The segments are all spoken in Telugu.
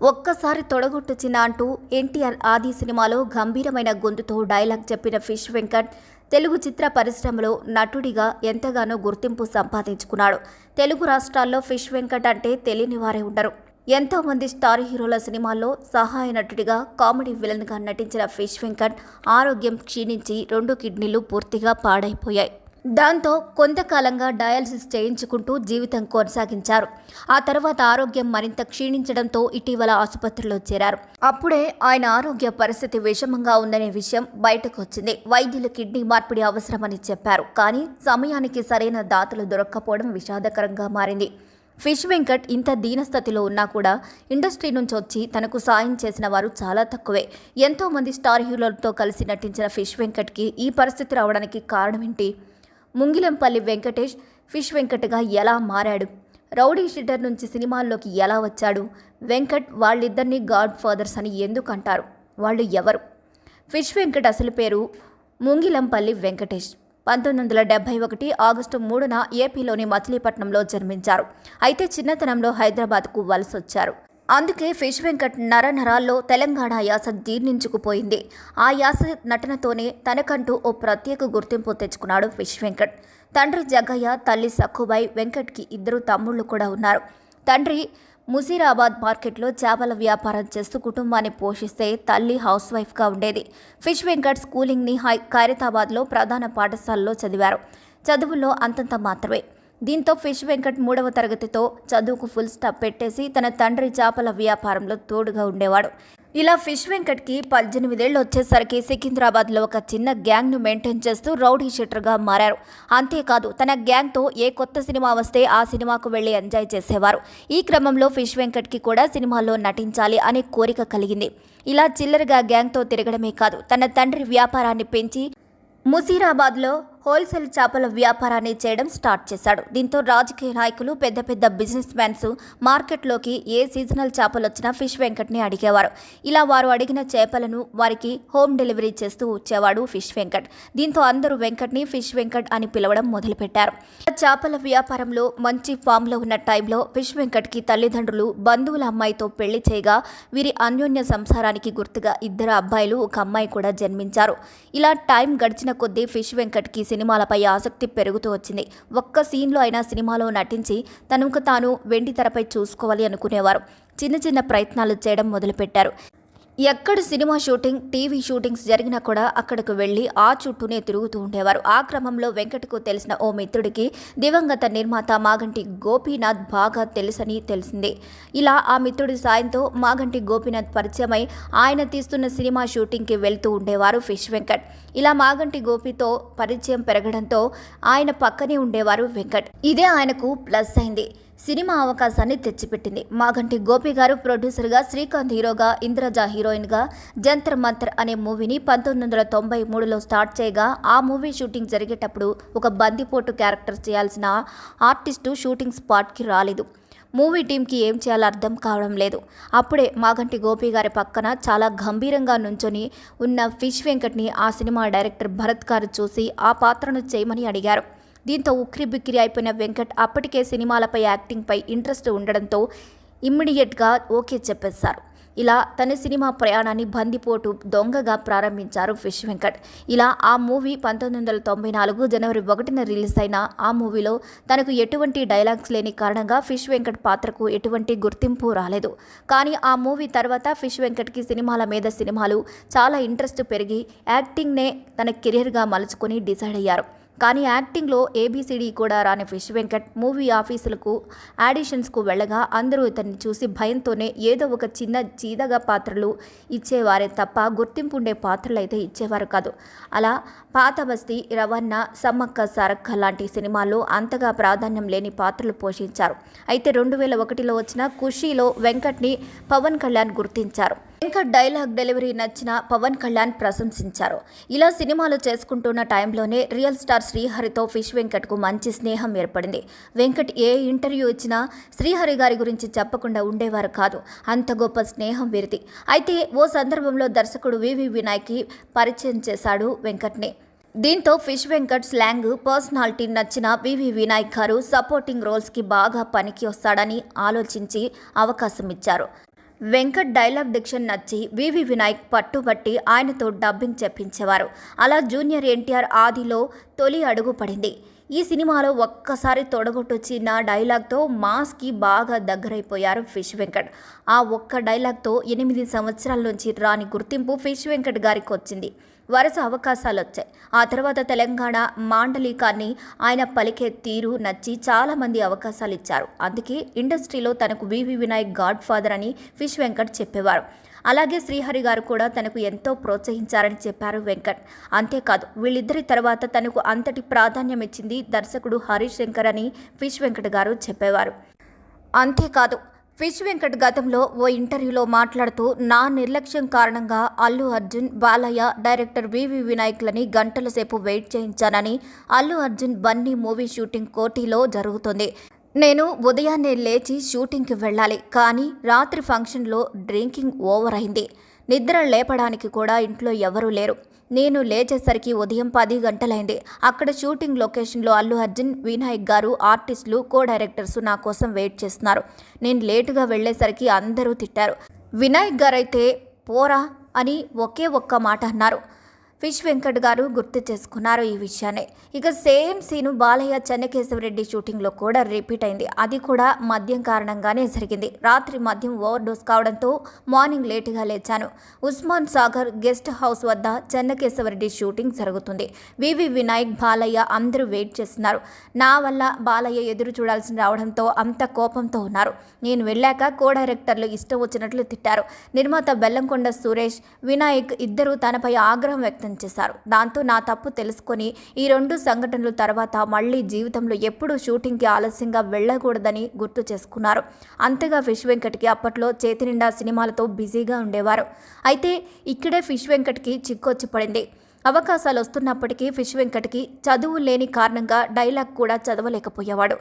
ఒక్కసారి తొడగొట్టు చిన్న అంటూ ఎన్టీఆర్ ఆది సినిమాలో గంభీరమైన గొంతుతో డైలాగ్ చెప్పిన ఫిష్ వెంకట్ తెలుగు చిత్ర పరిశ్రమలో నటుడిగా ఎంతగానో గుర్తింపు సంపాదించుకున్నాడు. తెలుగు రాష్ట్రాల్లో ఫిష్ వెంకట్ అంటే తెలియని వారే ఉండరు. ఎంతోమంది స్టార్ హీరోల సినిమాల్లో సహాయ నటుడిగా కామెడీ విలన్గా నటించిన ఫిష్ వెంకట్ ఆరోగ్యం క్షీణించి రెండు కిడ్నీలు పూర్తిగా పాడైపోయాయి. దాంతో కొంతకాలంగా డయాలసిస్ చేయించుకుంటూ జీవితం కొనసాగించారు. ఆ తర్వాత ఆరోగ్యం మరింత క్షీణించడంతో ఇటీవల ఆసుపత్రిలో చేరారు. అప్పుడే ఆయన ఆరోగ్య పరిస్థితి విషమంగా ఉందనే విషయం బయటకు వచ్చింది వైద్యులు కిడ్నీ మార్పిడి అవసరమని చెప్పారు. కానీ సమయానికి సరైన దాతలు దొరక్కపోవడం విషాదకరంగా మారింది. ఫిష్ వెంకట్ ఇంత దీనస్థితిలో ఉన్నా కూడా ఇండస్ట్రీ నుంచి వచ్చి తనకు సాయం చేసిన వారు చాలా తక్కువే. ఎంతోమంది స్టార్ హీరోలతో కలిసి నటించిన ఫిష్ వెంకట్కి ఈ పరిస్థితి రావడానికి కారణం ఏంటి ముంగిలంపల్లి వెంకటేష్ ఫిష్ వెంకట్గా ఎలా మారాడు? రౌడీ షీటర్ నుంచి సినిమాల్లోకి ఎలా వచ్చాడు? వెంకట్ వాళ్ళిద్దరినీ గాడ్ ఫాదర్స్ అని ఎందుకు అంటారు వాళ్ళు ఎవరు? ఫిష్ వెంకట్ అసలు పేరు ముంగిలంపల్లి వెంకటేష్. పంతొమ్మిది వందల డెబ్బై ఒకటి ఆగస్టు మూడున ఏపీలోని మచిలీపట్నంలో జన్మించారు. అయితే చిన్నతనంలో హైదరాబాద్కు వలస వచ్చారు అందుకే ఫిష్ వెంకట్ నరనరాల్లో తెలంగాణ యాస జీర్ణించుకుపోయింది. ఆ యాస నటనతోనే తనకంటూ ఓ ప్రత్యేక గుర్తింపు తెచ్చుకున్నాడు ఫిష్ వెంకట్. తండ్రి జగ్గయ్య తల్లి సక్కుబాయ్ వెంకట్కి ఇద్దరు తమ్ముళ్ళు కూడా ఉన్నారు. తండ్రి ముజీరాబాద్ మార్కెట్లో చేపల వ్యాపారం చేస్తూ కుటుంబాన్ని పోషిస్తే తల్లి హౌస్ వైఫ్గా ఉండేది. ఫిష్ వెంకట్ స్కూలింగ్ని హై ఖైరతాబాద్లో ప్రధాన పాఠశాలలో చదివారు. చదువుల్లో అంతంత మాత్రమే. దీంతో ఫిష్ వెంకట్ మూడవ తరగతితో చదువుకు ఫుల్ స్టాప్ పెట్టేసి తన తండ్రి చేపల వ్యాపారంలో తోడుగా ఉండేవాడు. ఇలా ఫిష్ వెంకట్కి పద్దెనిమిదేళ్ళు వచ్చేసరికి సికింద్రాబాద్లో ఒక చిన్న గ్యాంగ్ను మెయింటైన్ చేస్తూ రౌడీ షీటర్గా మారారు. అంతేకాదు తన గ్యాంగ్తో ఏ కొత్త సినిమా వస్తే ఆ సినిమాకు వెళ్ళి ఎంజాయ్ చేసేవారు. ఈ క్రమంలో ఫిష్ వెంకట్కి కూడా సినిమాల్లో నటించాలి అనే కోరిక కలిగింది. ఇలా చిల్లరగా గ్యాంగ్తో తిరగడమే కాదు తన తండ్రి వ్యాపారాన్ని పెంచి ముసీరాబాద్లో హోల్సేల్ చేపల వ్యాపారాన్ని చేయడం స్టార్ట్ చేశాడు. దీంతో రాజకీయ నాయకులు పెద్ద పెద్ద బిజినెస్ మ్యాన్స్ మార్కెట్లోకి ఏ సీజనల్ చేపలు వచ్చినా ఫిష్ వెంకట్ని అడిగేవారు. ఇలా వారు అడిగిన చేపలను వారికి హోమ్ డెలివరీ చేస్తూ వచ్చేవాడు ఫిష్ వెంకట్. దీంతో అందరూ వెంకట్ని ఫిష్ వెంకట్ అని పిలవడం మొదలుపెట్టారు. చేపల వ్యాపారంలో మంచి ఫామ్లో ఉన్న టైంలో ఫిష్ వెంకట్కి తల్లిదండ్రులు బంధువుల అమ్మాయితో పెళ్ళి చేయగా వీరి అన్యోన్య సంసారానికి గుర్తుగా ఇద్దరు అబ్బాయిలు ఒక అమ్మాయి కూడా జన్మించారు. ఇలా టైం గడిచిన కొద్దీ ఫిష్ వెంకట్కి సినిమాలపై ఆసక్తి పెరుగుతూ వచ్చింది. ఒక్క సీన్లో అయినా సినిమాలో నటించి తనకు తాను వెండి తెరపై చూసుకోవాలి అనుకునేవారు. చిన్న చిన్న ప్రయత్నాలు చేయడం మొదలుపెట్టారు. ఎక్కడ సినిమా షూటింగ్ టీవీ షూటింగ్స్ జరిగినా కూడా అక్కడికి వెళ్ళి ఆ చుట్టూనే తిరుగుతూ ఉండేవారు. ఆ క్రమంలో వెంకటకు తెలిసిన ఓ మిత్రుడికి దివంగత నిర్మాత మాగంటి గోపీనాథ్ బాగా తెలుసని తెలిసింది. ఇలా ఆ మిత్రుడి సాయంతో మాగంటి గోపీనాథ్ పరిచయమై ఆయన తీస్తున్న సినిమా షూటింగ్కి వెళ్తూ ఉండేవారు ఫిష్ వెంకట్. ఇలా మాగంటి గోపితో పరిచయం పెరగడంతో ఆయన పక్కనే ఉండేవారు వెంకట్. ఇదే ఆయనకు ప్లస్ అయింది. సినిమా అవకాశాన్ని తెచ్చిపెట్టింది. మాగంటి గోపి గారు ప్రొడ్యూసర్గా శ్రీకాంత్ హీరోగా ఇంద్రజ హీరోయిన్గా జంతర్ మంతర్ అనే మూవీని పంతొమ్మిది వందల తొంభై మూడులో స్టార్ట్ చేయగా ఆ మూవీ షూటింగ్ జరిగేటప్పుడు ఒక బందిపోటు క్యారెక్టర్ చేయాల్సిన ఆర్టిస్టు షూటింగ్ స్పాట్కి రాలేదు. మూవీ టీంకి ఏం చేయాలో అర్థం కావడం లేదు. అప్పుడే మాగంటి గోపి గారి పక్కన చాలా గంభీరంగా నుంచొని ఉన్న ఫిష్ వెంకట్ని ఆ సినిమా డైరెక్టర్ భరత్ గారు చూసి ఆ పాత్రను చేయమని అడిగారు. దీంతో ఉక్కిరి బిక్కిరి అయిపోయిన వెంకట్ అప్పటికే సినిమాలపై యాక్టింగ్పై ఇంట్రెస్ట్ ఉండడంతో ఇమ్మీడియట్గా ఓకే చెప్పేశారు. ఇలా తన సినిమా ప్రయాణాన్ని బందిపోటు దొంగగా ప్రారంభించారు ఫిష్ వెంకట్. ఇలా ఆ మూవీ పంతొమ్మిది వందల తొంభై నాలుగు జనవరి ఒకటిన రిలీజ్ అయిన ఆ మూవీలో తనకు ఎటువంటి డైలాగ్స్ లేని కారణంగా ఫిష్ వెంకట్ పాత్రకు ఎటువంటి గుర్తింపు రాలేదు. కానీ ఆ మూవీ తర్వాత ఫిష్ వెంకట్కి సినిమాల మీద సినిమాలు చాలా ఇంట్రెస్ట్ పెరిగి యాక్టింగ్నే తన కెరీర్గా మలుచుకొని డిసైడ్ అయ్యారు. కానీ యాక్టింగ్లో ఏబీసీడీ కూడా రాని ఫిష్ వెంకట్ మూవీ ఆఫీసులకు ఆడిషన్స్కు వెళ్ళగా అందరూ ఇతన్ని చూసి భయంతోనే ఏదో ఒక చిన్న చీదగా పాత్రలు ఇచ్చేవారే తప్ప గుర్తింపు ఉండే పాత్రలు అయితే ఇచ్చేవారు కాదు. అలా పాత బస్తీ రవణ సమ్మక్క సారక్క లాంటి సినిమాల్లో అంతగా ప్రాధాన్యం లేని పాత్రలు పోషించారు. అయితే రెండు వేల ఒకటిలో వచ్చిన ఖుషీలో వెంకట్ని పవన్ కళ్యాణ్ గుర్తించారు. వెంకట్ డైలాగ్ డెలివరీ నచ్చిన పవన్ కళ్యాణ్ ప్రశంసించారు. ఇలా సినిమాలు చేసుకుంటున్న టైంలోనే రియల్ స్టార్ శ్రీహరితో ఫిష్ వెంకట్కు మంచి స్నేహం ఏర్పడింది. వెంకట్ ఏ ఇంటర్వ్యూ ఇచ్చినా శ్రీహరి గారి గురించి చెప్పకుండా ఉండేవారు కాదు. అంత గొప్ప స్నేహం వీరిది. అయితే ఓ సందర్భంలో దర్శకుడు వివి వినాయక్కి పరిచయం చేశాడు వెంకట్ని. దీంతో ఫిష్ వెంకట్ స్లాంగ్ పర్సనాలిటీ నచ్చిన వివి వినాయక్ గారు సపోర్టింగ్ రోల్స్కి బాగా పనికి వస్తాడని ఆలోచించి అవకాశం ఇచ్చారు. వెంకట్ డైలాగ్ డిక్షన్ నచ్చి వివి వినాయక్ పట్టుబట్టి ఆయనతో డబ్బింగ్ చెప్పించేవారు. అలా జూనియర్ ఎన్టీఆర్ ఆదిలో తొలి అడుగు పడింది. ఈ సినిమాలో ఒక్కసారి తొడగొట్టొచ్చిన డైలాగ్తో మాస్కి బాగా దగ్గరైపోయారు ఫిష్ వెంకట్. ఆ ఒక్క డైలాగ్తో ఎనిమిది సంవత్సరాల నుంచి రాని గుర్తింపు ఫిష్ వెంకట్ గారికి వచ్చింది వరుస అవకాశాలు వచ్చాయి ఆ తర్వాత తెలంగాణ మాండలికాన్ని ఆయన పలికే తీరు నచ్చి చాలామంది అవకాశాలు ఇచ్చారు అందుకే ఇండస్ట్రీలో తనకు V V Vinayak god father అని ఫిష్ వెంకట్ చెప్పేవారు. అలాగే శ్రీహరి గారు కూడా తనకు ఎంతో ప్రోత్సహించారని చెప్పారు వెంకట్. అంతేకాదు వీళ్ళిద్దరి తర్వాత తనకు అంతటి ప్రాధాన్యం ఇచ్చింది దర్శకుడు హరీష్ శంకర్ అని ఫిష్ వెంకట్ గారు చెప్పేవారు. అంతేకాదు ఫిష్ వెంకట్ గతంలో ఓ ఇంటర్వ్యూలో మాట్లాడుతూ నా నిర్లక్ష్యం కారణంగా Allu Arjun Balayya director V V వినాయక్లని గంటల సేపు వెయిట్ చేయించానని అల్లు అర్జున్ బన్నీ మూవీ షూటింగ్ కోటిలో జరుగుతుంది. నేను ఉదయాన్నే లేచి షూటింగ్కి వెళ్ళాలి కానీ రాత్రి ఫంక్షన్లో డ్రింకింగ్ ఓవర్ అయింది. నిద్ర లేపడానికి కూడా ఇంట్లో ఎవరూ లేరు. నేను లేచేసరికి ఉదయం పది గంటలైంది. అక్కడ షూటింగ్ లొకేషన్లో అల్లు అర్జున్ వినాయక్ గారు ఆర్టిస్టులు కో డైరెక్టర్స్ నా కోసం వెయిట్ చేస్తున్నారు. నేను లేటుగా వెళ్ళేసరికి అందరూ తిట్టారు. వినాయక్ గారైతే పోరా అని ఒకే ఒక్క మాట అన్నారు. ఫిష్ వెంకట్ గారు గుర్తు చేసుకున్నారు ఈ విషయాన్ని. ఇక సేమ్ సీను బాలయ్య చెన్నకేశవరెడ్డి షూటింగ్లో కూడా రిపీట్ అయింది. అది కూడా మద్యం కారణంగానే జరిగింది. రాత్రి మద్యం ఓవర్ డోస్ కావడంతో మార్నింగ్ లేటుగా లేచాను. ఉస్మాన్ సాగర్ గెస్ట్ హౌస్ వద్ద చెన్నకేశవరెడ్డి షూటింగ్ జరుగుతుంది. వివి వినాయక్ బాలయ్య అందరూ వెయిట్ చేస్తున్నారు. నా వల్ల బాలయ్య ఎదురు చూడాల్సి రావడంతో అంత కోపంతో ఉన్నారు. నేను వెళ్ళాక కో డైరెక్టర్లు ఇష్టం వచ్చినట్లు తిట్టారు. నిర్మాత బెల్లంకొండ సురేష్ వినాయక్ ఇద్దరూ తనపై ఆగ్రహం వ్యక్తం చేశారు. దాంతో నా తప్పు తెలుసుకొని ఈ రెండు సంఘటనల తర్వాత మళ్ళీ జీవితంలో ఎప్పుడూ షూటింగ్కి ఆలస్యంగా వెళ్ళకూడదని గుర్తు చేసుకున్నారు. అంతగా ఫిష్ వెంకట్కి అప్పట్లో చేతి నిండా సినిమాలతో బిజీగా ఉండేవారు. అయితే ఇక్కడే ఫిష్ వెంకట్కి చిక్కొచ్చి పడింది. అవకాశాలు వస్తున్నప్పటికీ ఫిష్ వెంకట్కి చదువు లేని కారణంగా డైలాగ్ కూడా చదవలేకపోయేవాడు.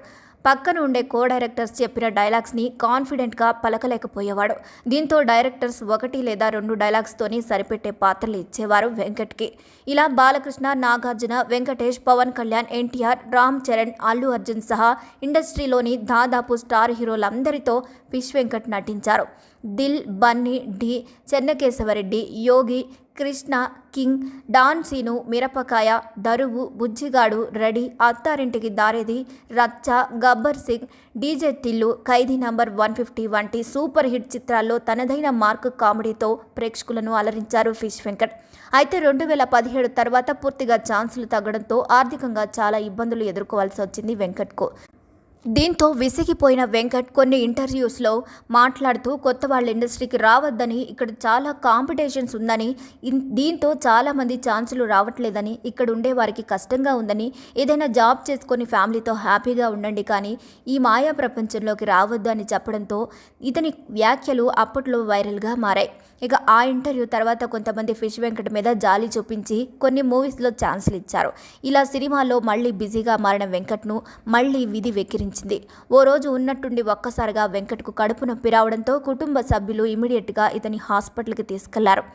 పక్కన ఉండే కో డైరెక్టర్స్ చెప్పిన డైలాగ్స్ని కాన్ఫిడెంట్గా పలకలేకపోయేవాడు. దీంతో డైరెక్టర్స్ ఒకటి లేదా రెండు డైలాగ్స్తోని సరిపెట్టే పాత్రలు ఇచ్చేవారు వెంకట్కి. ఇలా బాలకృష్ణ నాగార్జున వెంకటేష్ పవన్ కళ్యాణ్ ఎన్టీఆర్ రామ్ చరణ్ అల్లు అర్జున్ సహా ఇండస్ట్రీలోని దాదాపు స్టార్ హీరోలందరితో పిష్ వెంకట్ నటించారు. Dil Bunny Dhee Chennakesava Reddy Yogi Krishna King Don Seenu Mirapakaya Daruvu Bujjigadu Ready Attarintiki Daredi Racha Gabbar Singh DJ Tillu Khaidi number one fifty వంటి సూపర్ హిట్ చిత్రాల్లో తనదైన మార్క్ కామెడీతో ప్రేక్షకులను అలరించారు ఫిష్ వెంకట్. అయితే రెండు వేల పదిహేడు తర్వాత పూర్తిగా ఛాన్సులు తగ్గడంతో ఆర్థికంగా చాలా ఇబ్బందులు ఎదుర్కోవాల్సి వచ్చింది వెంకట్కు. దీంతో విసిగిపోయిన వెంకట్ కొన్ని ఇంటర్వ్యూస్లో మాట్లాడుతూ కొత్త వాళ్ళ ఇండస్ట్రీకి రావద్దని ఇక్కడ చాలా కాంపిటీషన్స్ ఉందని దీంతో చాలామంది ఛాన్సులు రావట్లేదని ఇక్కడ ఉండే వారికి కష్టంగా ఉందని ఏదైనా జాబ్ చేసుకొని ఫ్యామిలీతో హ్యాపీగా ఉండండి కానీ ఈ మాయా ప్రపంచంలోకి రావద్దు అని చెప్పడంతో ఇతని వ్యాఖ్యలు అప్పట్లో వైరల్గా మారాయి. ఇక ఆ ఇంటర్వ్యూ తర్వాత కొంతమంది ఫిష్ వెంకట్ మీద జాలి చూపించి కొన్ని మూవీస్లో ఛాన్సులు ఇచ్చారు. ఇలా సినిమాలో మళ్ళీ బిజీగా మారిన వెంకట్ను మళ్ళీ విధి వెక్కిరించింది. ఓ రోజు ఉన్నట్టుండి ఒక్కసారిగా వెంకట్కు కడుపు నొప్పి రావడంతో కుటుంబ సభ్యులు ఇమీడియట్గా ఇతని హాస్పిటల్కి తీసుకెళ్ళారు.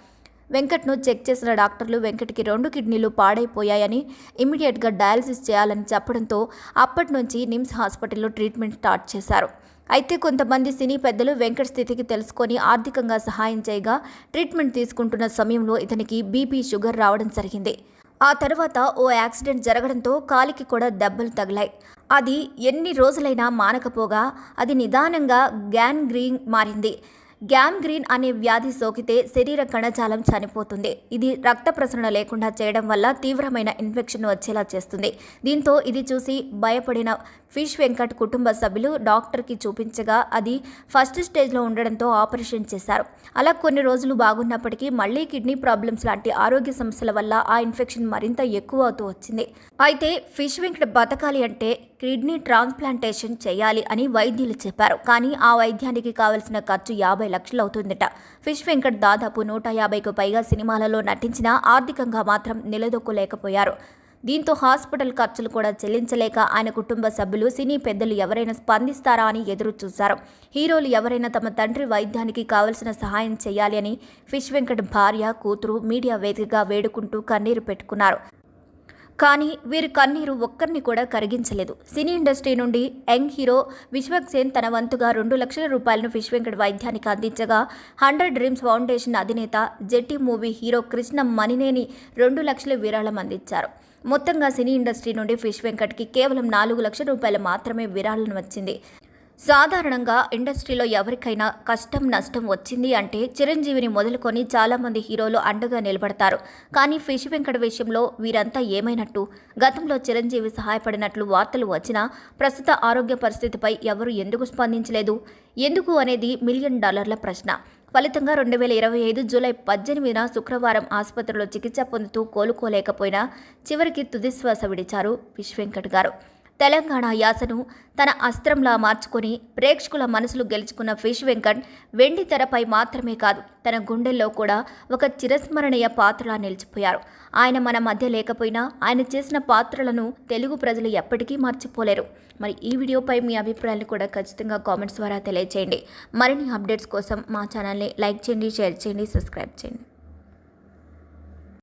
వెంకట్ను చెక్ చేసిన డాక్టర్లు వెంకట్కి రెండు కిడ్నీలు పాడైపోయాయని ఇమీడియట్గా డయాలసిస్ చేయాలని చెప్పడంతో అప్పటి నుంచి నిమ్స్ హాస్పిటల్లో ట్రీట్మెంట్ స్టార్ట్ చేశారు. అయితే కొంతమంది సినీ పెద్దలు వెంకట్ స్థితికి తెలుసుకొని ఆర్థికంగా సహాయం చేయగా ట్రీట్మెంట్ తీసుకుంటున్న సమయంలో ఇతనికి బీపీ షుగర్ రావడం జరిగింది. ఆ తర్వాత ఓ యాక్సిడెంట్ జరగడంతో కాలికి కూడా దెబ్బలు తగిలాయి. అది ఎన్ని రోజులైనా మానకపోగా అది నిదానంగా గ్యాన్ గ్రీన్ మారింది. గ్యామ్ గ్రీన్ అనే వ్యాధి సోకితే శరీర కణజాలం చనిపోతుంది. ఇది రక్త ప్రసరణ లేకుండా చేయడం వల్ల తీవ్రమైన ఇన్ఫెక్షన్ వచ్చేలా చేస్తుంది. దీంతో ఇది చూసి భయపడిన ఫిష్ వెంకట్ కుటుంబ సభ్యులు డాక్టర్కి చూపించగా అది ఫస్ట్ స్టేజ్లో ఉండడంతో ఆపరేషన్ చేశారు. అలా కొన్ని రోజులు బాగున్నప్పటికీ మళ్ళీ కిడ్నీ ప్రాబ్లమ్స్ లాంటి ఆరోగ్య సమస్యల వల్ల ఆ ఇన్ఫెక్షన్ మరింత ఎక్కువ అవుతూ వచ్చింది. అయితే ఫిష్ వెంకట్ బతకాలి అంటే కిడ్నీ ట్రాన్స్ప్లాంటేషన్ చేయాలి అని వైద్యులు చెప్పారు. కానీ ఆ వైద్యానికి కావలసిన ఖర్చు యాభై లక్షలు అవుతుందట. ఫిష్ వెంకట్ దాదాపు నూట యాభైకు పైగా సినిమాలలో నటించినా ఆర్థికంగా మాత్రం నిలదొక్కులేకపోయారు. దీంతో హాస్పిటల్ ఖర్చులు కూడా చెల్లించలేక ఆయన కుటుంబ సభ్యులు సినీ పెద్దలు ఎవరైనా స్పందిస్తారా అని ఎదురు చూశారు హీరోలు ఎవరైనా తమ తండ్రి వైద్యానికి కావలసిన సహాయం చేయాలి అని ఫిష్ వెంకట్ భార్య కూతురు మీడియా వేదికగా వేడుకుంటూ కన్నీరు పెట్టుకున్నారు. కానీ వీరి కన్నీరు ఒక్కరిని కూడా కరిగించలేదు. సినీ ఇండస్ట్రీ నుండి యంగ్ హీరో విశ్వక్సేన్ తన వంతుగా రెండు లక్షల రూపాయలను ఫిష్ వెంకట్ వైద్యానికి అందించగా హండ్రెడ్ డ్రీమ్స్ ఫౌండేషన్ అధినేత జెట్టి మూవీ హీరో కృష్ణ మణినేని రెండు లక్షల విరాళం అందించారు. మొత్తంగా సినీ ఇండస్ట్రీ నుండి ఫిష్ వెంకట్కి కేవలం నాలుగు లక్షల రూపాయలు మాత్రమే విరాళం వచ్చింది. సాధారణంగా ఇండస్ట్రీలో ఎవరికైనా కష్టం నష్టం వచ్చింది అంటే చిరంజీవిని మొదలుకొని చాలామంది హీరోలు అండగా నిలబడతారు. కానీ ఫిష్ వెంకట విషయంలో వీరంతా ఏమైనట్టు? గతంలో చిరంజీవి సహాయపడినట్లు వార్తలు వచ్చినా ప్రస్తుత ఆరోగ్య పరిస్థితిపై ఎవరు ఎందుకు స్పందించలేదు? ఎందుకు అనేది మిలియన్ డాలర్ల ప్రశ్న. ఫలితంగా రెండు వేల ఇరవై ఐదు జూలై పద్దెనిమిదిన శుక్రవారం ఆసుపత్రిలో చికిత్స పొందుతూ కోలుకోలేకపోయినా చివరికి తుదిశ్వాస విడిచారు విష్ వెంకట్ గారు. తెలంగాణ యాసను తన అస్త్రంలా మార్చుకొని ప్రేక్షకుల మనసులు గెలుచుకున్న ఫిష్ వెంకట్ వెండి తెరపై మాత్రమే కాదు తన గుండెల్లో కూడా ఒక చిరస్మరణీయ పాత్రలా నిలిచిపోయారు. ఆయన మన మధ్య లేకపోయినా ఆయన చేసిన పాత్రలను తెలుగు ప్రజలు ఎప్పటికీ మర్చిపోలేరు. మరి ఈ వీడియోపై మీ అభిప్రాయాన్ని కూడా ఖచ్చితంగా కామెంట్స్ ద్వారా తెలియజేయండి మరిన్ని అప్డేట్స్ కోసం మా ఛానల్ని లైక్ చేయండి షేర్ చేయండి సబ్స్క్రైబ్ చేయండి.